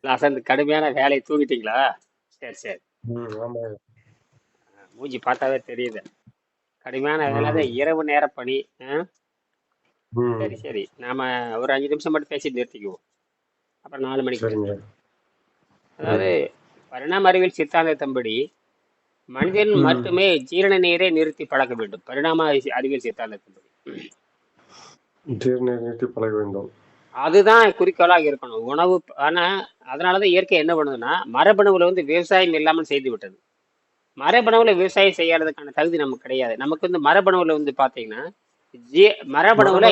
அசந்து கடுமையான வேலையை தூங்கிட்டீங்களா? சரி சரி. மூஞ்சி பார்த்தாவே தெரியுது. கடுமையான வேலை இரவு நேர பணி சரி சரி. நாம ஒரு அஞ்சு நிமிஷம் மட்டும் பேசி நிறுத்திக்குவோம். அப்புறம் நாலு மணிக்கு அதாவது பரிணாம அறிவியல் சித்தாந்தத்தின்படி மனிதன் மட்டுமே ஜீரண நீரை நிறுத்தி பழக்க வேண்டும். பரிணாம அறி- அறிவியல் சித்தாந்தத்தின்படி ஜீரண நிறுத்தி பழக வேண்டும். அதுதான் குறிக்கோளாக இருக்கணும். உணவு ஆனா அதனாலதான் இயற்கை என்ன பண்ணுதுன்னா மரபணுவுல வந்து விவசாயம் இல்லாமல் செய்து விட்டது. மரபணுவுல விவசாயம் செய்யறதுக்கான தகுதி நமக்கு கிடையாது. நமக்கு வந்து மரபணுவுல வந்து பாத்தீங்கன்னா ஜீ மரபணுவுல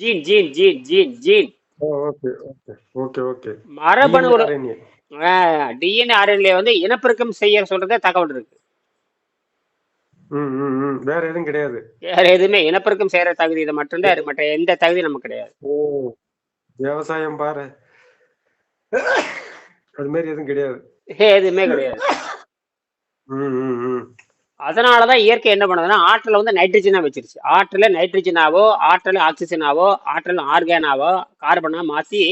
gene gene gene gene gene. மரபணுவுல DNA RNA வந்து இனப்பெருக்கம் செய்ய சொல்றதே தகவல் இருக்கு. வேற எதுவும் கிடையாது. வேற எதுவுமே. இனப்பெருக்கம் செய்யற தகுதி இது மட்டும்தான் இருக்கு. மற்ற எந்த தகுதி நமக்கு கிடையாது. ஓ விவசாயம் பாரு. அது மாதிரி எதுவும் கிடையாது. எதுவுமே கிடையாது. அதனாலதான் இயற்கை என்ன பண்ணுதுன்னா ஆற்றலை வந்து நைட்ரஜனா வச்சிருச்சு. ஆற்றலை நைட்ரஜனாவோ ஆற்றலை ஆக்சிஜனாவோ ஆற்றல் ஆர்கானாவோ கார்பனா மாத்தி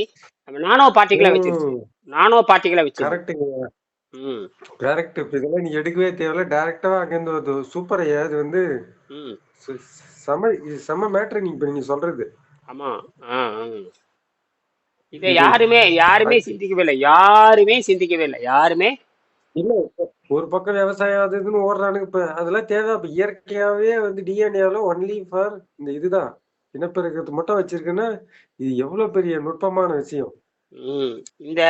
நானோ பார்ட்டிகளா வச்சிருச்சு. நானோ பார்ட்டிகளா வச்சிருச்சு. இப்ப இதெல்லாம் நீ எடுக்கவே தேவையில்ல. டைரக்டா அங்கிருந்து வருது. சூப்பர் ஐயா இது வந்து செம இது செம மேட்ரு நீங்க இப்ப நீங்க சொல்றது. ஆமா. இது யாருமே யாருமே சிந்திக்கவே இல்லை. யாருமே சிந்திக்கவே இல்லை. யாருமே? இல்ல ஒரு பக்கம் விவசாயம் அது இதுன்னு ஓடுறானுங்க. இப்ப அதெல்லாம் தேவை. இப்ப இயற்கையாவே வந்து டிஎன்ஏல ஒன்லி ஃபார் இந்த இதுதான். இனப்பெருக்கத்தை மட்டும் வச்சிருக்குன்னா இது எவ்வளவு பெரிய நுட்பமான விஷயம். ம். இந்த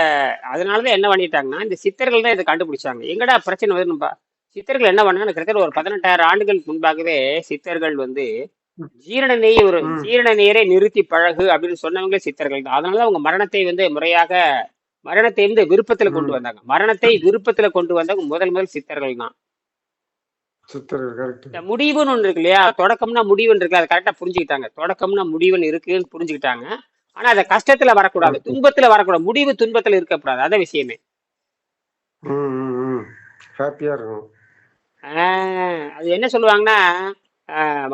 அதனாலதான் என்ன பண்ணிட்டாங்கன்னா இந்த சித்தர்கள் தான் இதை கண்டுபிடிச்சாங்க. எங்கடா பிரச்சனை வருதுப்பா சித்தர்கள் என்ன பண்ணாங்க கிட்டத்தட்ட ஒரு பதினெட்டாயிரம் ஆண்டுகளுக்கு முன்பாகவே சித்தர்கள் வந்து ஜீரண நீர் ஒரு ஜீரண நீரை நிறுத்தி பழகு அப்படின்னு சொன்னவங்களே சித்தர்கள் தான். அதனால அவங்க மரணத்தை வந்து முறையாக மரணத்தை வந்து விருப்பத்துல கொண்டு வந்தாங்க. மரணத்தை விருப்பத்துல கொண்டு வந்தவங்க முதல் முதல் சித்தர்கள் தான். இந்த முடிவுன்னு ஒன்று இருக்கு இல்லையா? தொடக்கம்னா முடிவுன்னு இருக்கு. அதை கரெக்டா புரிஞ்சுக்கிட்டாங்க. தொடக்கம்னா முடிவுன்னு இருக்குன்னு புரிஞ்சுக்கிட்டாங்க. ஆனா அதை கஷ்டத்துல வரக்கூடாது. துன்பத்துல வரக்கூடாது. முடிவு துன்பத்துல இருக்கக்கூடாது. அதான் விஷயமே. ஹாப்பியா இருக்கும் அது என்ன சொல்லுவாங்கன்னா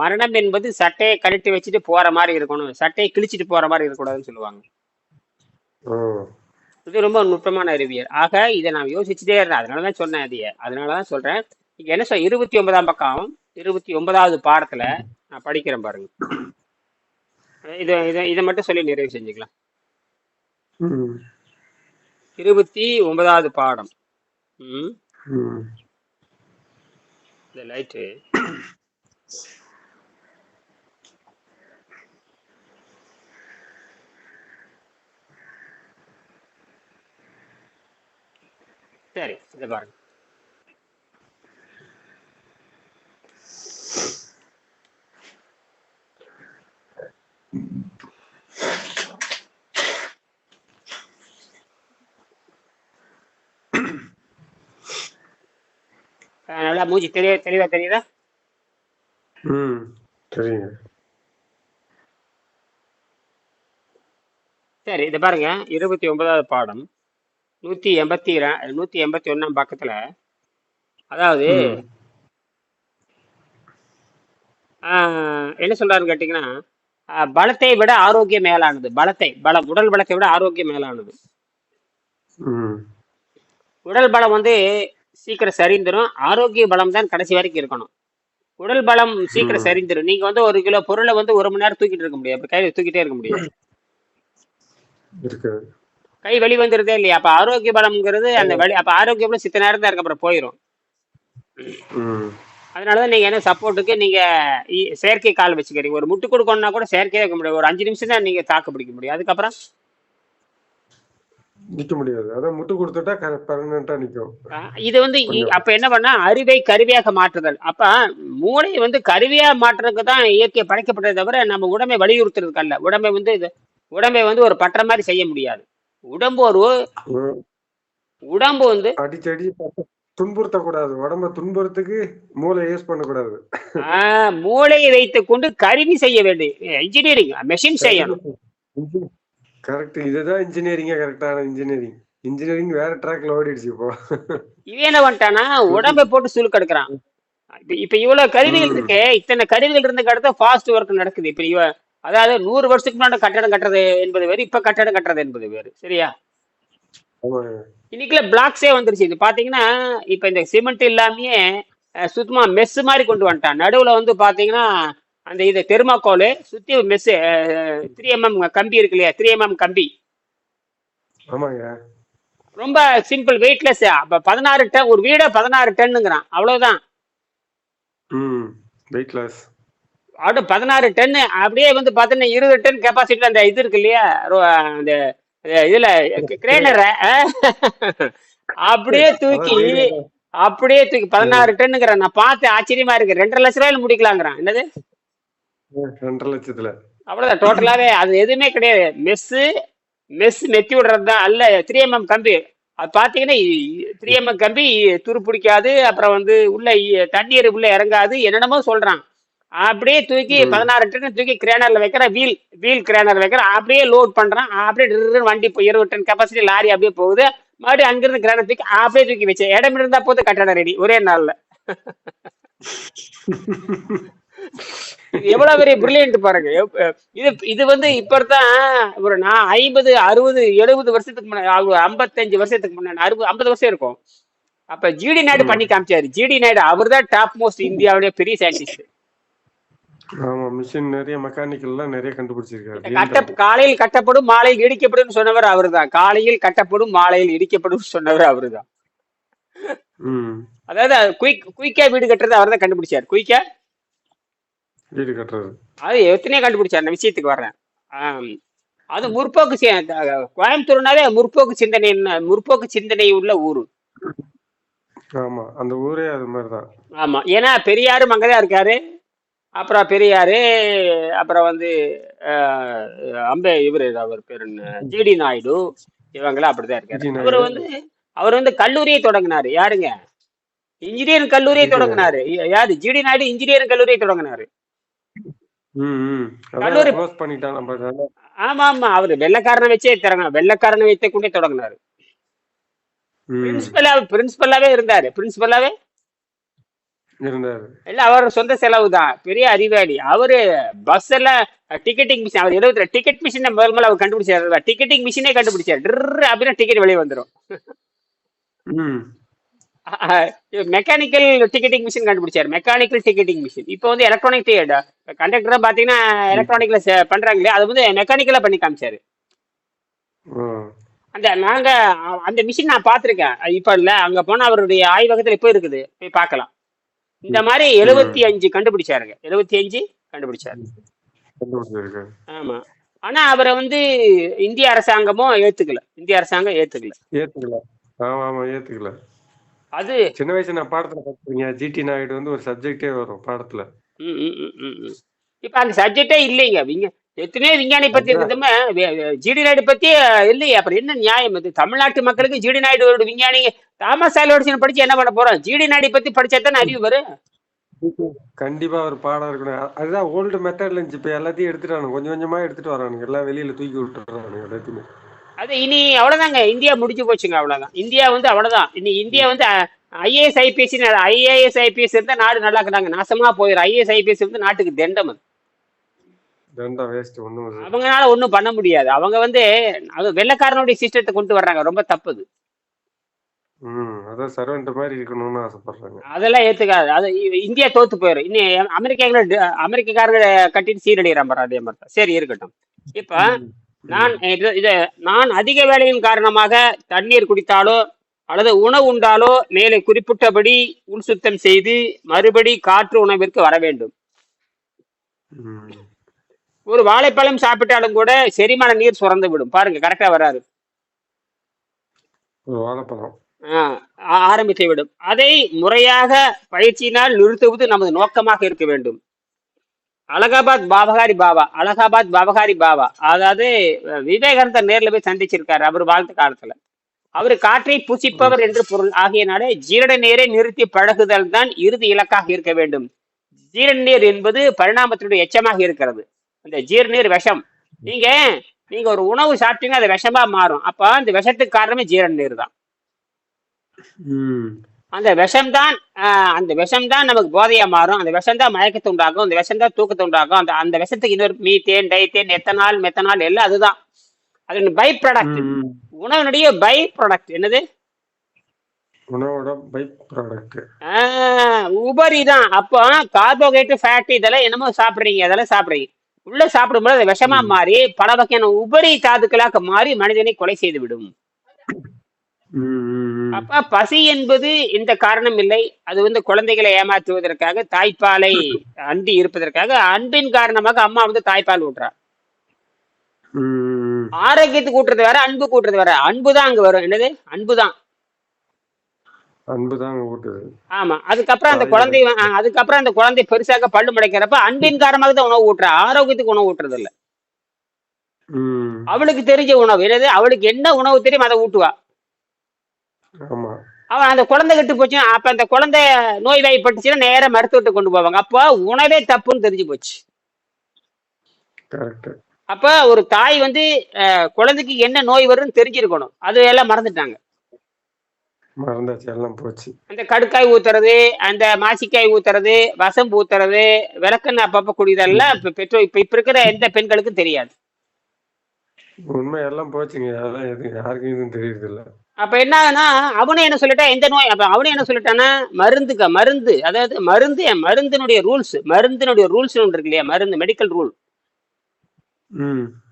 மரணம் என்பது சட்டையை கழட்டி வச்சுட்டு போற மாதிரி இருக்கணும். சட்டையை கிழிச்சிட்டு போற மாதிரி இருக்கக்கூடாதுன்னு சொல்லுவாங்க. இது ரொம்ப நுட்பமான அறிவியல். ஆக இதை நான் யோசிச்சுட்டே இருந்தேன். அதனால தான் சொன்னேன் அதைய. அதனால தான் சொல்றேன். இங்க என்ன சொல் இருபத்தி ஒன்பதாம் பக்கம் இருபத்தி ஒன்பதாவது பாடத்துல நான் படிக்கிறேன் பாருங்க. இதை இதை இதை மட்டும் சொல்லி நிறைவு செஞ்சுக்கலாம். இருபத்தி ஒன்பதாவது பாடம். இந்த லைட்டு. சரி இதை பாருங்க. நல்லா மூஞ்சி தெரிய தெளிவா தெரியுதா ம் சரிங்க சரி இதை பாருங்க. இருபத்தி ஒன்பதாவது பாடம். நூத்தி எண்பத்தி நூத்தி எண்பத்தி ஒண்ணாம் பக்கத்துல. அதாவது என்ன சொல்றாருன்னு கேட்டீங்கன்னா பலத்தை விட ஆரோக்கியம் மேலானது. பலத்தை பலம் உடல் பலத்தை விட ஆரோக்கியம் மேலானது. உடல் பலம் வந்து சீக்கிரம் சரிந்துரும். ஆரோக்கிய பலம் தான் கடைசி வரைக்கும் இருக்கணும். உடல் பலம் சீக்கிரம் ம். சரிந்துரும். நீங்க வந்து ஒரு கிலோ பொருளை வந்து ஒரு மணி நேரம் தூக்கிட்டு இருக்க முடியாது. அப்ப கையில தூக்கிட்டே இருக்க முடியாது. இருக்கு. கை வெளி வந்துருதே இல்லையா? அப்ப ஆரோக்கிய பலம்ங்கிறது அந்த வழி அப்ப ஆரோக்கிய பலம் சித்த நேரம் தான் இருக்கு அப்புறம் போயிடும் அதனாலதான் நீங்க என்ன சப்போர்ட்டுக்கு நீங்க செயற்கை கால் வச்சுக்கிறீங்க. ஒரு முட்டு கொடுக்கணும்னா கூட செயற்கையா வைக்க முடியாது. ஒரு அஞ்சு நிமிஷம் தான் நீங்க தாக்கு பிடிக்க முடியும். அதுக்கப்புறம்? நிக்க முடியாது. அதான் முட்டு கொடுத்துட்டா பர்மனண்டா நிக்கும். இது வந்து அப்ப என்ன பண்ணா அறிவை கருவியாக மாற்றுதல். அப்ப மூளை வந்து கருவியா மாற்றுறதுக்கு தான் இயற்கை படைக்கப்பட்டதை தவிர நம்ம உடம்பை வலியுறுத்துறதுக்கு அல்ல. உடம்பை வந்து இது உடம்பை வந்து ஒரு பற்ற மாதிரி செய்ய முடியாது. உடம்பு ஒரு உடம்பு வந்து அடிச்சடி துன்புறுத்த கூடாது உடம்ப துன்புறத்துக்கு மூளை யூஸ் பண்ணக்கூடாது. ஆஹ், மூளையை வைத்துக் கொண்டு கருவி செய்ய வேண்டும் இன்ஜினியரிங் மெஷின் செய்யணும். கரெக்ட் இதுதான் இன்ஜினியரிங்கா கரெக்டான இன்ஜினியரிங் இன்ஜினியரிங் வேற ட்ராக்ல ஓடிடுச்சு இப்போ. இவன் என்ன பண்ணிட்டானா உடம்பை போட்டு சுழுக்கு எடுக்கிறான் இப்ப இப்ப இவ்வளவு கருவிகள். இருக்கு இத்தனை கருவிகள் இருந்துக்கு அடுத்து ஃபாஸ்ட் ஒர்க் நடக்குது. இப்ப இவ அதாவது நூறு வருஷத்துக்கு முன்னாடி கட்டடம் கட்டுறது என்பது வேறு இப்ப கட்டடம் கட்டுறது என்பது வேறு. சரியா? இன்னைக்குள்ள பிளாக்ஸே வந்துருச்சு. இது பாத்தீங்கன்னா இப்ப இந்த சிமெண்ட் இல்லாமயே சுத்தமா மெஸ் மாதிரி கொண்டு வந்துட்டான். நடுவுல வந்து பாத்தீங்கன்னா அந்த இது தெர்மாக்கோல் சுத்தி மெஸ் த்ரீ எம்எம் கம்பி இருக்கு இல்லையா? த்ரீ எம்எம் கம்பி. ஆமாங்க. ரொம்ப சிம்பிள் வெயிட்லெஸ் அப்ப பதினாறு டன் ஒரு வீடே பதினாறு டன்னுங்கிறான். அவ்வளவுதான். ம் வெயிட்லெஸ் அப்படியே பதினாறு டன் அப்படியே வந்து பார்த்தீங்கன்னா இருபது டன் கெப்பாசிட்டில அந்த இது இருக்கு இல்லையா? அந்த இதுல கிரேனரை அப்படியே தூக்கி அப்படியே தூக்கி பதினாறு டன்னுங்கிறான். நான் பார்த்து ஆச்சரியமா இருக்கு. ரெண்டரை லட்ச ரூபாயில முடிக்கலாங்கிறான். என்னது? ரெண்டரை லட்சத்துல. அவ்வளவுதான் டோட்டலாவே அது எதுவுமே கிடையாது. மெஸ்ஸு மெஸ் நெத்தி விடுறது தான் அல்ல த்ரீ எம்எம் கம்பி. அது பார்த்தீங்கன்னா த்ரீ எம்எம் கம்பி துரு பிடிக்காது. அப்புறம் வந்து உள்ள தண்ணீர் உள்ள இறங்காது. என்னென்னமோ சொல்றான் அப்படியே தூக்கி. பதினாறு டன் தூக்கி கிரேனர்ல வைக்கிற வீல் வீல் கிரேனர்ல வைக்கிற அப்படியே லோட் பண்றான். அப்படியே வண்டி இப்போ இருபது டன் கெப்பாசிட்டி லாரி அப்படியே போகுது. மறுபடியும் அங்கிருந்து கிரேனர் தூக்கி அப்படியே தூக்கி வச்சு இடம் இருந்தா போது கட்டடம் ரெடி ஒரே நாள்ல. எவ்வளவு பெரிய பிரில்லியன்ட் பாருங்க. இது இது வந்து இப்பதான் ஒரு நான் ஐம்பது அறுபது எழுபது வருஷத்துக்கு முன்னாடி ஐம்பத்தஞ்சு வருஷத்துக்கு முன்னாடி அறுபது ஐம்பது வருஷம் இருக்கும். அப்ப ஜிடி நாயுடு பண்ணி காமிச்சாரு. ஜிடி நாயுடு அவர் தான் டாப் மோஸ்ட் இந்தியாவுடைய பெரிய சயின்டிஸ்ட் ஆமா மிஷின் நிறைய மெக்கானிக்கல்லாம் நிறைய கண்டுபிடிச்சிருக்காரு. கட்ட காலையில் கட்டப்படும் மாலையில் இடிக்கப்படும் சொன்னவர் அவர்தான். காலையில் கட்டப்படும் மாலையில் இடிக்கப்படும் சொன்னவர் அவர்தான். அதாவது குயிக் குயிக்கா வீடு கட்டுறது அவர் தான் கண்டுபிடிச்சார். குயிக்கா வீடு கட்டுறது. அது எத்தனையோ கண்டுபிடிச்சார் அந்த விஷயத்துக்கு வர்றேன். அது முற்போக்கு கோயம்புத்தூர்னாலே முற்போக்கு சிந்தனை முற்போக்கு சிந்தனை உள்ள ஊரு. ஆமா அந்த ஊரே அது மாதிரிதான். ஆமா. ஏன்னா பெரியாரும் அங்கதான் இருக்காரு. அப்புறம் பெரியாரு அப்புறம் வந்து அம்பே இவரு அவர் பேர் ஜிடி நாயுடு. இவங்கெல்லாம் அப்படிதான் இருக்காரு. அவர் வந்து அவர் வந்து கல்லூரியை தொடங்கினாரு. யாருங்க? இன்ஜினியரிங் கல்லூரியை. தொடங்கினாரு. யாரு? ஜிடி நாயுடு இன்ஜினியரிங் கல்லூரியை தொடங்கினாரு. கல்லூரி- பண்ணிட்டான் நம்ம. ஆமா ஆமா. அவரு வெள்ளக்காரனை வச்சே திறங்க வெள்ளக்காரனை வைத்து கொண்டே தொடங்கினாரு. பிரின்சிபலா பிரின்சிபலாவே இருந்தாரு. பிரின்சிபலாவே இருந்தாரு. இல்ல அவர் சொந்த செலவு தான் பெரிய அறிவாளி அவரு பஸ் எல்லாம் டிக்கெட்டிங் மிஷின் அவர் எழுபத்தி டிக்கெட் மிஷினை முதல் முதல்ல அவர் கண்டுபிடிச்சாரு. டிக்கெட்டிங் மிஷினே கண்டுபிடிச்சாரு. அப்படின்னா டிக்கெட் வெளியே வந்துடும் மெக்கானிக்கல் டிக்கெட்டிங் மிஷின் கண்டுபிடிச்சாரு. மெக்கானிக்கல் டிக்கெட்டிங் மிஷின் இப்போ வந்து எலக்ட்ரானிக் கண்டக்டர் பாத்தீங்கன்னா எலக்ட்ரானிக்ல பண்றாங்க இல்லையா அது வந்து மெக்கானிக்கலா பண்ணி காமிச்சாரு. அந்த நாங்க அந்த மிஷின் நான் பார்த்திருக்கேன் அது இப்ப இல்ல அங்க போனா அவருடைய ஆய்வகத்துல இப்போ இருக்குது. போய் பார்க்கலாம் இந்த மாதிரி எழுபத்தி அஞ்சு கண்டுபிடிச்சாருங்க. எழுபத்தி அஞ்சு கண்டுபிடிச்சாரு. ஆமா. ஆனா அவரை வந்து இந்திய அரசாங்கமும் ஏத்துக்கல. இந்திய அரசாங்கம் ஏத்துக்கல. ஏத்துக்கல. ஆமா ஆமா ஏத்துக்கல. அது சின்ன வயசு நான் பாடத்துல பார்த்துருக்கீங்க ஜிடி நாயுடு வந்து ஒரு சப்ஜெக்டே வரும் பாடத்துல. இப்ப அந்த சப்ஜெக்டே இல்லைங்க. விங்க எத்தனையோ விஞ்ஞானி பத்தி இருக்குதுமே? ஜிடி நாயுடு பத்தி இல்லையே. அப்புறம் என்ன நியாயம் இது தமிழ்நாட்டு மக்களுக்கு ஜிடி நாயுடு விஞ்ஞானி தாமஸ் ஆல்வர்சன் படிச்சு என்ன பண்ண போறோம்? ஜிடி நாயுடு பத்தி படிச்சா தானே அறிவு வரும்? கண்டிப்பா ஒரு பாடம் இருக்கணும். அதுதான் ஓல்டு மெத்தட்ல இருந்துச்சு. இப்ப எல்லாத்தையும் எடுத்துட்டானு கொஞ்சம் கொஞ்சமா எடுத்துட்டு வரானுங்க. எல்லாம் வெளியில தூக்கி விட்டுறானுங்க எல்லாத்தையுமே. அது இனி அவ்வளவுதாங்க. இந்தியா முடிஞ்சு போச்சுங்க அவ்வளவுதான். இந்தியா வந்து அவ்வளவுதான். இனி இந்தியா வந்து ஐஏஎஸ் ஐபிஎஸ் ஐஏஎஸ் ஐபிஎஸ் இருந்தா நாடு நல்லா இருக்கிறாங்க. நாசமா போயிடும் ஐஏஎஸ் ஐபிஎஸ் வந்து நாட்டுக்கு தண்டம் அது. அவங்களால ஒண்ணும் பண்ண முடியாது. அவங்க வந்து அது வெள்ளக்காரனுடைய சிஸ்டத்தை கொண்டு வர்றாங்க. ரொம்ப தப்புது. அதெல்லாம் ஏத்துக்காது. அது இந்தியா தோத்து போயிடும் இன்னும் அமெரிக்காங்கள அமெரிக்காரங்க கட்டிட்டு சீரழிகிறான் பாரு அதே மாதிரி சரி இருக்கட்டும். இப்ப நான் இது நான் அதிக வேலையின் காரணமாக தண்ணீர் குடித்தாலோ அல்லது உணவு உண்டாலோ மேலே குறிப்பிட்டபடி உள் சுத்தம் செய்து மறுபடி காற்று உணவிற்கு வர வேண்டும். ஒரு வாழைப்பழம் சாப்பிட்டாலும் கூட செரிமான நீர் சுரந்து விடும். பாருங்க கரெக்டா வராது. ஆரம்பித்து விடும். அதை முறையாக பயிற்சியினால் நிறுத்துவது நமது நோக்கமாக இருக்க வேண்டும். அலகாபாத் பாபகாரி பாபா அலகாபாத் பாபகாரி பாபா அதாவது விவேகானந்தர் நேர்ல போய் சந்திச்சிருக்காரு அவர் வாழ்ந்த காலத்துல. அவர் காற்றை புசிப்பவர் என்று பொருள். ஆகியனாலே ஜீரண நீரை நிறுத்தி பழகுதல் தான் இறுதி இலக்காக இருக்க வேண்டும். ஜீரண நீர் என்பது பரிணாமத்தினுடைய எச்சமாக இருக்கிறது. அந்த ஜீரணீர் விஷம். நீங்க நீங்க ஒரு உணவு சாப்பிட்டீங்க அது விஷமா மாறும். அப்ப அந்த விஷத்துக்கு காரணமே ஜீரண நீர் தான். அந்த விஷம்தான் அந்த விஷம்தான் நமக்கு போதையா மாறும். அந்த விஷம்தான் மயக்கத்தை உண்டாக்கும். அந்த விஷம்தான் தூக்கத்தை உண்டாக்கும். அந்த அந்த விஷத்துக்கு இன்னொரு மீத்தேன் டைத்தேன் எத்தனால் மெத்தனால் எல்லாம் அதுதான். அது பை ப்ராடக்ட். உணவினுடைய பை ப்ராடக்ட் என்னது? உணவோட பை ப்ராடக்ட் ஆஹ் உபரி தான் அப்போ கார்போஹைட்ரேட் ஃபேட் இதெல்லாம் என்னமோ சாப்பிடுறீங்க. அதெல்லாம் சாப்பிடுறீங்க. உள்ள சாப்பிடும்போது அது விஷமா மாறி பல வகையான உபரி தாதுக்களாக மாறி மனிதனை கொலை செய்து விடும் அப்ப பசி என்பது இந்த காரணம் இல்லை. அது வந்து குழந்தைகளை ஏமாற்றுவதற்காக தாய்ப்பாலை அண்டி இருப்பதற்காக அன்பின் காரணமாக அம்மா வந்து தாய்ப்பால் ஊட்டுறா ஆரோக்கியத்துக்கு ஊட்டுறது வேற அன்பு கூட்டுறது வேற. அன்பு தான் அங்க வரும். என்னது? அன்பு தான். அன்புதான் ஊட்டுது ஆமா. அதுக்கப்புறம் அந்த குழந்தை அதுக்கப்புறம் அந்த குழந்தை பெருசாக பல்லு முளைக்கிறப்ப அன்பின் காரணமாக தான் உணவு ஊட்டுறா. ஆரோக்கியத்துக்கு உணவு ஊட்டுறது இல்ல அவளுக்கு தெரிஞ்ச உணவு. என்னது? அவளுக்கு என்ன உணவு தெரியும் அதை ஊட்டுவா. அவன் அந்த குழந்தை கெட்டு போச்சுன்னா அப்ப அந்த குழந்தை நோய் வாய்ப்பட்டுச்சுன்னா நேரா மருத்துவத்தை கொண்டு போவாங்க. அப்போ உணவே தப்புன்னு தெரிஞ்சு போச்சு. அப்ப ஒரு தாய் வந்து குழந்தைக்கு என்ன நோய் வரும்னு தெரிஞ்சிருக்கணும். அது எல்லாம் மறந்துட்டாங்க. மறந்தாச்சு எல்லாம் போச்சு. அந்த கடுக்காய் ஊத்துறது அந்த மாசிக்காய் ஊத்துறது வசம்பு ஊத்துறது விளக்கெண்ணெய் அப்பப்ப குடிதெல்லாம் இப்ப பெற்றோர் இப்ப இப்ப இருக்கிற எந்த பெண்களுக்கும் தெரியாது. உண்மை எல்லாம் போச்சுங்க. அதெல்லாம் எது யாருக்கும் எதுவும் தெரியுது இல்ல அப்ப என்ன ஆகுனா அவனும் என்ன சொல்லிட்டான்? எந்த நோய்? அப்ப அவனும் என்ன சொல்லிட்டானா மருந்துக்க மருந்து. அதாவது மருந்து மருந்தினுடைய ரூல்ஸ் மருந்தினுடைய ரூல்ஸ் ஒன்று இருக்கு இல்லையா? மருந்து மெடிக்கல் ரூல்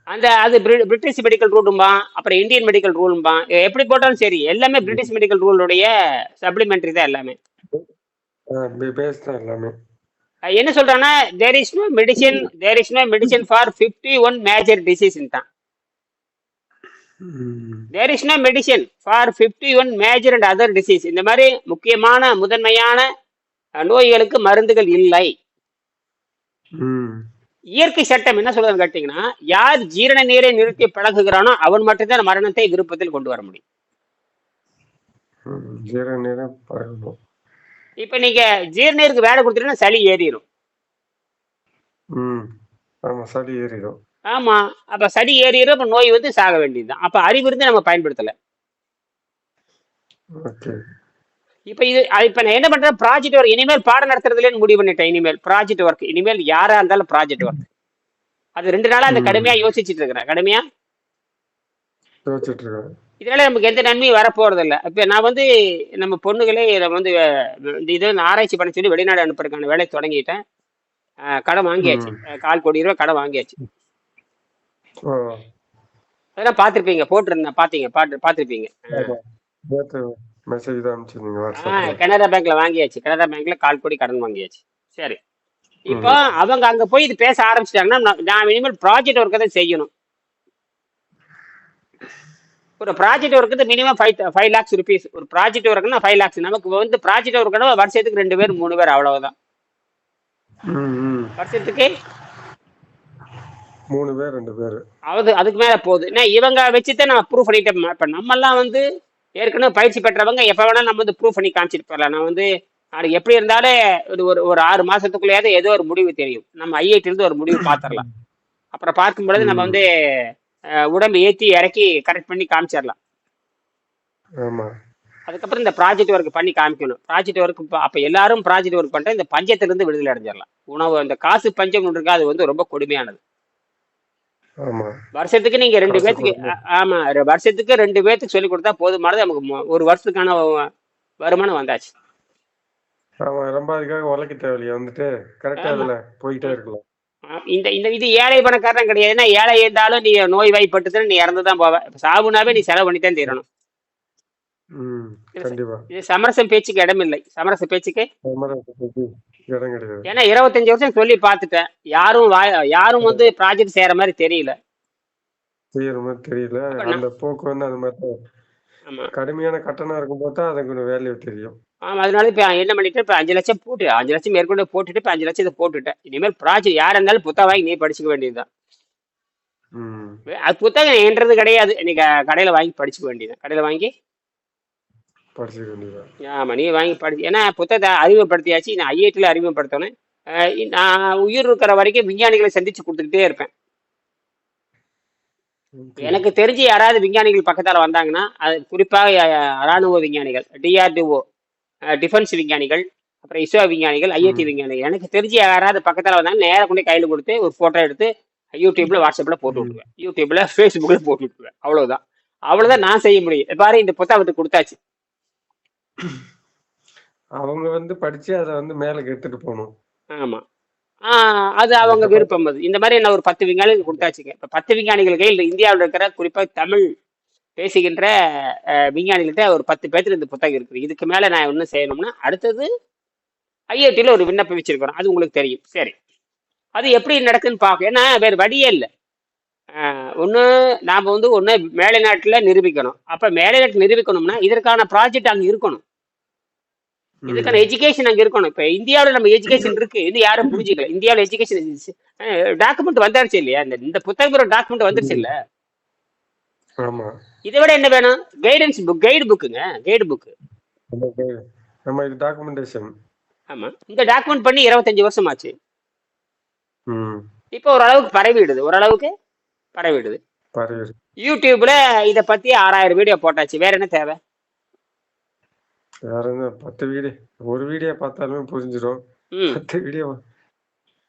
அந்த அது பிரி- பிரிட்டிஷ் மெடிக்கல் ரூலும்பா அப்புறம் இந்தியன் மெடிக்கல் ரூலும்பா எப்படி போட்டாலும் சரி எல்லாமே பிரிட்டிஷ் மெடிக்கல் ரூலுடைய சப்ளிமெண்ட்ரி தான் எல்லாமே. என்ன சொல்றான்னா there is no medicine there is no medicine for fifty one major disease தான் there is no medicine for fifty one major and other disease இந்த மாதிரி முக்கியமான முதன்மையான நோய்களுக்கு மருந்துகள் இல்லை. ம் இயற்கை சட்டம் என்ன சொல்றதுன்னு கேட்டீங்கன்னா யார் ஜீரண நீரை நிறுத்தி பழகுகிறானோ அவன் மட்டும்தான் மரணத்தை விருப்பத்தில் கொண்டு வர முடியும். பழகணும். இப்ப நீங்க ஜீரணீருக்கு வேலை கொடுத்துட்டீங்கன்னா சளி ஏறிடும் ஆமா சளி ஏறிடும் ஆமா அப்ப சளி ஏறிடும் அப்ப நோய் வந்து சாக வேண்டியதுதான். அப்ப அறிவு இருந்து நம்ம பயன்படுத்தல. இப்ப இது இப்ப நான் என்ன பண்றேன்? ப்ராஜெக்ட் ஒர்க் இனிமேல் பாடம் நடத்துறதுலன்னு முடிவு பண்ணிட்டேன் இனிமேல். ப்ராஜெக்ட் ஒர்க் இனிமேல் யாரா இருந்தாலும் ப்ராஜெக்ட் ஒர்க் அது ரெண்டு நாளா அந்த. கடுமையா யோசிச்சுட்டு இருக்கிறேன். கடுமையா? இதனால நமக்கு எந்த நன்மையும் வரப்போறது இல்ல இப்ப நான் வந்து நம்ம பொண்ணுகளே நம்ம வந்து இந்த இதை ஆராய்ச்சி பண்ண சொல்லி வெளிநாடு அனுப்புறதுக்கான வேலையை தொடங்கிட்டேன். கடன் வாங்கியாச்சு. கால் கோடி ரூபாய் கடன் வாங்கியாச்சு. அதெல்லாம் பார்த்திருப்பீங்க போட்டிருந்தேன் பாத்தீங்க பாத்து பார்த்திருப்பீங்க. ஆமா. நேற்று மெசேஜ் தான் அனுப்பிச்சிருந்தீங்க கனரா பேங்க்ல வாங்கியாச்சு. கனரா பேங்க்ல கால் கோடி கடன் வாங்கியாச்சு. சரி. இப்போ அவங்க அங்க போய் இது பேச ஆரம்பிச்சிட்டாங்கன்னா நான் இனிமேல் ப்ராஜெக்ட் ஒர்க்கை தான் செய்யணும். ஒரு project work minimum five five lakhs rupees ஒரு ப்ராஜெக்ட் ஒர்க்குனா ஃபைவ் லேக்ஸ் நமக்கு வந்து ப்ராஜெக்ட் ஒர்க்குனா வருஷத்துக்கு ரெண்டு பேர் மூணு பேர் அவ்வளவுதான். வருஷத்துக்கு மூணு பேர் ரெண்டு பேர். அது அதுக்கு மேல போகுது. இவங்க வச்சுதான் நான் ப்ரூவ் பண்ணிட்டேன் இப்ப நம்மெல்லாம் வந்து ஏற்கனவே பயிற்சி பெற்றவங்க எப்ப வேணாலும் நம்ம வந்து ப்ரூவ் பண்ணி காமிச்சிட்டு போயிடலாம். நான் வந்து நாளைக்கு எப்படி இருந்தாலே ஒரு ஒரு ஒரு ஆறு மாசத்துக்குள்ளேயாவது ஏதோ ஒரு முடிவு தெரியும். நம்ம ஐஐடி இருந்து ஒரு முடிவு பார்த்துடலாம் அப்புறம் பார்க்கும் பொழுது நம்ம வந்து உடம்பு ஏத்தி இறக்கி கரெக்ட் பண்ணி காமிச்சிடலாம். ஆமா. அதுக்கப்புறம் இந்த ப்ராஜெக்ட் ஒர்க் பண்ணி காமிக்கணும். ப்ராஜெக்ட் ஒர்க் அப்ப எல்லாரும் ப்ராஜெக்ட் ஒர்க் பண்ணிட்டு இந்த பஞ்சத்துல இருந்து விடுதலை அடைஞ்சிடலாம். உணவு அந்த காசு பஞ்சம் ஒன்று இருக்கு அது வந்து ரொம்ப கொடுமையானது. வருஷத்துக்கு நீங்க ரெண்டு பேத்துக்கு ஆமா வருஷத்துக்கு ரெண்டு பேத்துக்கு சொல்லி கொடுத்தா போதுமானது நமக்கு ஒரு வருஷத்துக்கான வருமானம் வந்தாச்சு. ஆமா ரொம்ப அதுக்காக உழைக்க தேவையில்லையா வந்துட்டு கரெக்டா. அதுல போயிட்டே இருக்கலாம். இந்த இந்த இது ஏழை பணக்காரன் கிடையாது. ஏன்னா ஏழை இருந்தாலும் நீ நோய் வாய்ப்பட்டுச்சுன்னா நீ இறந்து தான் போவ சாவுனாவே நீ செலவு பண்ணி தான் தீரணும். ம் கண்டிப்பா. இது சமரசம் பேச்சுக்கு இடம் இல்லை சமரச பேச்சுக்கு சமரசத்துக்கு இடம் கிடையாது. ஏன்னா இருபத்தஞ்சு வருஷம் சொல்லி பார்த்துட்டேன். யாரும் யாரும் வந்து ப்ராஜெக்ட் செய்யற மாதிரி தெரியல. செய்யற மாதிரி தெரியல. அந்த போக்கு வந்து அந்த மாதிரி கடுமையான கட்டணம் இருக்கும்போது தான் அதுக்கு வேல்யூ தெரியும். ஆமா அதனால இப்ப என்ன பண்ணிட்டு இப்ப அஞ்சு லட்சம் போட்டு அஞ்சு லட்சம் மேற்கொண்டு போட்டுட்டு இப்ப அஞ்சு லட்சத்தை போட்டுட்டேன். இனிமேல் ப்ராஜெக்ட் யாரா இருந்தாலும் புத்தகம் வாங்கி நீ படிச்சுக்க வேண்டியதுதான். அது புத்தகம் என்றது கிடையாது. நீ க- கடையில வாங்கி படிச்சுக்க வேண்டியதுதான். கடையில வாங்கி படிச்சுக்க வேண்டியதான் ஆமா நீ வாங்கி படி. ஏன்னா புத்தகத்தை அறிமுகப்படுத்தியாச்சு. நான் ஐஐடியில் அறிமுகப்படுத்தணும் நான் உயிர் இருக்கிற வரைக்கும் விஞ்ஞானிகளை சந்திச்சு கொடுத்துக்கிட்டே இருப்பேன். எனக்கு தெரிஞ்சு யாராவது விஞ்ஞானிகள் பக்கத்தால வந்தாங்கன்னா அது குறிப்பாக அஹ், ராணுவ விஞ்ஞானிகள் டிஆர்டிஓ டிஃபென்ஸ் விஞ்ஞானிகள் அப்புறம் இஸ்ரோ விஞ்ஞானிகள் ஐஐடி விஞ்ஞானிகள். எனக்கு தெரிஞ்சு யாராவது பக்கத்தால வந்தாங்க நேரா கொண்டு கையில் கொடுத்து ஒரு போட்டோ எடுத்து யூடியூப்ல வாட்ஸ்அப்ல போட்டு. விட்டுருவேன். யூடியூப்ல ஃபேஸ்புக்ல போட்டு விட்டுருவேன். அவ்வளவுதான். அவ்வளவுதான் நான் செய்ய முடியும். பாரு இந்த புத்தகத்தை கொடுத்தாச்சு. அவங்க வந்து படிச்சு அதை வந்து மேலுக்கு எடுத்துட்டு போகணும். ஆமா. ஆஹ் அது அவங்க விருப்பம் அது. இந்த மாதிரி நான் ஒரு பத்து விஞ்ஞானிகள் கொடுத்தாச்சுங்க. இப்ப பத்து விஞ்ஞானிகள் கையில் இந்தியாவில் இருக்கிற குறிப்பா தமிழ் பேசுகின்ற விஞ்ஞானிகள்கிட்ட ஒரு பத்து பேர்த்துல இந்த புத்தகம் இருக்குது. இதுக்கு மேல நான் என்ன செய்யணும்னா அடுத்தது ஐஐடியில் ஒரு விண்ணப்பம் வச்சிருக்கிறோம். அது உங்களுக்கு தெரியும். சரி. அது எப்படி நடக்குன்னு பார்க்க ஏன்னா வேறு வழியே இல்லை. ஒன்று நாம் வந்து ஒன்று மேலை நாட்டில் நிரூபிக்கணும். அப்போ மேலை நாட்டில் நிரூபிக்கணும்னா இதற்கான ப்ராஜெக்ட் அங்கே இருக்கணும். இதுக்கான எஜுகேஷன் அங்கே இருக்கணும். இப்போ இந்தியாவில் நம்ம எஜுகேஷன் இருக்கு. இது யாரும் புரிஞ்சுக்கல. இந்தியாவில் எஜுகேஷன் டாக்குமெண்ட் வந்துருச்சு இல்லையா? இந்த இந்த புத்தகம் டாக்குமெண்ட் வந்துருச்சு இல்ல? ஆமா. இதை விட என்ன வேணும்? கைடன்ஸ் புக் கைடு புக்குங்க கைடு நமக்கு நம்ம இது டாக்குமெண்டேஷன் ஆமா. இந்த டாக்குமெண்ட் பண்ணி இருபத்தஞ்சு வருஷம் ஆச்சு இப்போ ஓரளவுக்கு பரவிடுது. ஓரளவுக்கு பரவிடுது. யூடியூப்ல இதை பத்தி ஆறாயிரம் வீடியோ போட்டாச்சு. வேற என்ன தேவை? வேற என்ன பத்து வீடியோ ஒரு வீடியோ பார்த்தாலுமே புரிஞ்சிடும் பத்து வீடியோ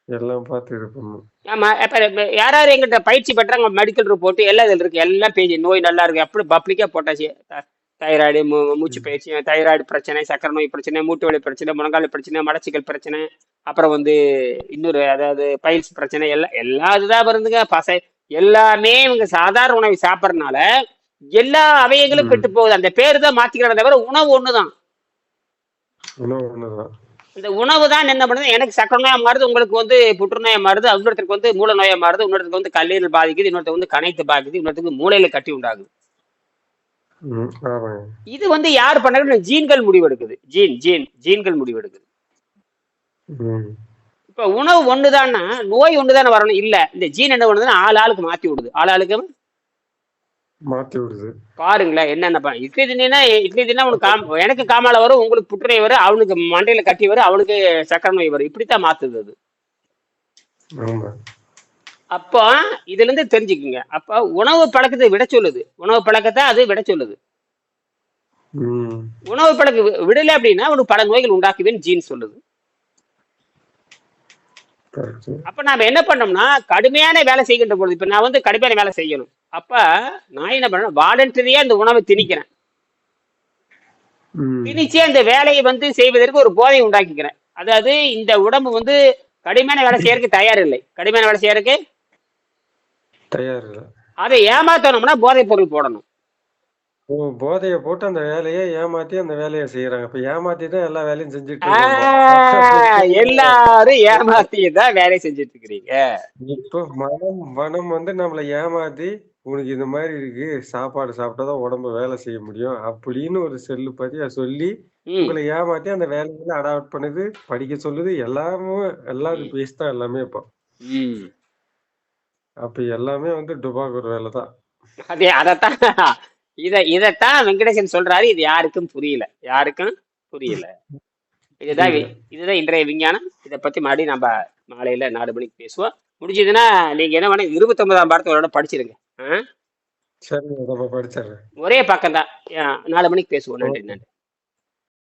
எல்லாம் பார்த்து இது பண்ணணும். ஆமா இப்ப யார் யார் எங்கிட்ட பயிற்சி பெற்றாங்க மெடிக்கல் ரிப்போர்ட் எல்லாம் இதுல இருக்கு. எல்லாம் பேஜ் நோய் நல்லா இருக்கு. அப்படி பப்ளிக்கா போட்டாச்சு. தைராய்டு மூச்சு பயிற்சி தைராய்டு பிரச்சனை சக்கரை நோய் பிரச்சனை மூட்டு வலி பிரச்சனை முழங்கால் பிரச்சனை மலச்சிக்கல் பிரச்சனை அப்புறம் வந்து இன்னொரு அதாவது பைல்ஸ் பிரச்சனை எல்லாம் எல்லா இதுதான் வருதுங்க. பசை எல்லாமே இவங்க சாதாரண உணவை சாப்பிட்றதுனால எல்லா அவயங்களும். கெட்டு போகுது. அந்த பேர் தான் மாத்திக்கிறத தவிர உணவு ஒண்ணுதான். இந்த உணவு தான் என்ன பண்ணுது? எனக்கு சக்கரை நோயா மாறுது உங்களுக்கு வந்து புற்றுநோயா மாறுது இன்னொருத்தருக்கு வந்து மூல நோயா மாறுது இன்னொருத்தருக்கு வந்து கல்லீரல் பாதிக்குது இன்னொருத்தருக்கு வந்து கணைத்து பாதிக்குது இன்னொருத்தருக்கு மூளையில கட்டி உண்டாகுது. இது வந்து யார் பண்ணாலும் ஜீன்கள் முடிவெடுக்குது. Gene gene ஜீன்கள் முடிவெடுக்குது. இப்ப உணவு ஒண்ணுதான்னா நோய் ஒண்ணுதானே வரணும்? இல்ல. இந்த ஜீன் என்ன பண்ணுதுன்னா ஆள் ஆளுக்கு மாத்தி விடுது. ஆள் ஆளுக்கு மாத்தி விடுது. பாருங்களேன் என்னென்ன இட்லி தின்னா இட்லி தின்னா உனக்கு காம் எனக்கு காமால வரும் உங்களுக்கு புற்றுநோய் வரும் அவனுக்கு மண்டையில கட்டி வரும் அவனுக்கு சக்கரை நோய் வரும். இப்படித்தான் மாத்துது அது. அப்போ இதுல இருந்து தெரிஞ்சுக்குங்க. அப்போ உணவு பழக்கத்தை விட சொல்லுது. உணவு பழக்கத்தை அது விட சொல்லுது. உணவு பழக்க விடல அப்படின்னா உனக்கு பல நோய்கள் உண்டாக்குவேன்னு ஜீன் சொல்லுது. அப்ப நாம என்ன பண்ணோம்னா கடுமையான வேலை செய்கின்ற பொழுது இப்ப நான் வந்து கடுமையான வேலை செய்யணும். அப்ப நான் என்ன பண்ணேன் வாலண்டரியா இந்த உணவை திணிக்கிறேன். திணிச்சு அந்த வேலையை வந்து செய்வதற்கு ஒரு போதை உண்டாக்கிக்கிறேன். அதாவது இந்த உடம்பு வந்து கடுமையான வேலை செய்யறதுக்கு தயார் இல்லை கடுமையான வேலை செய்யறதுக்கு தயார் அதை ஏமாத்தணும்னா போதைப் பொருள் போடணும். போதைய போட்டு அந்த வேலையை ஏமாத்தி அந்த வேலையை செய்யறாங்க இப்ப ஏமாத்தி தான் எல்லா வேலையும் செஞ்சுட்டு ஆஹ், எல்லாரும் ஏமாத்தி தான் வேலை செஞ்சுட்டு இருக்கிறீங்க. இப்போ மனம் மனம் வந்து நம்மளை ஏமாத்தி உனக்கு இந்த மாதிரி இருக்கு சாப்பாடு சாப்பிட்டாதான் உடம்பு வேலை செய்ய முடியும் அப்படின்னு ஒரு செல்லு பத்தி சொல்லி ம், உங்களை ஏமாத்தி அந்த வேலைகளை அடாப்ட் பண்ணுது படிக்க சொல்லுது எல்லாமே எல்லாரும் பேஸ் தான் எல்லாமே இப்போ. ம். அப்ப எல்லாமே வந்து டுபாக்கூர் வேலை தான். அதே அதத்தான். இத இதத்தான் வெங்கடேசன் சொல்றாரு. இது யாருக்கும் புரியல. யாருக்கும் புரியல. இதுதான் இதுதான் இன்றைய விஞ்ஞானம். இதை பத்தி மறுபடியும் நம்ம மாலையில நாலு மணிக்கு பேசுவோம். முடிஞ்சதுன்னா நீங்க என்ன வேணா இருபத்தி ஒன்பதாம் பாடத்தை ஒரு தடவை படிச்சிருங்க. ஆ? சரி நம்ம படிச்சிடுறேன். ஒரே பக்கம் தான் நாலு மணிக்கு பேசுவோம். நன்றி நன்றி.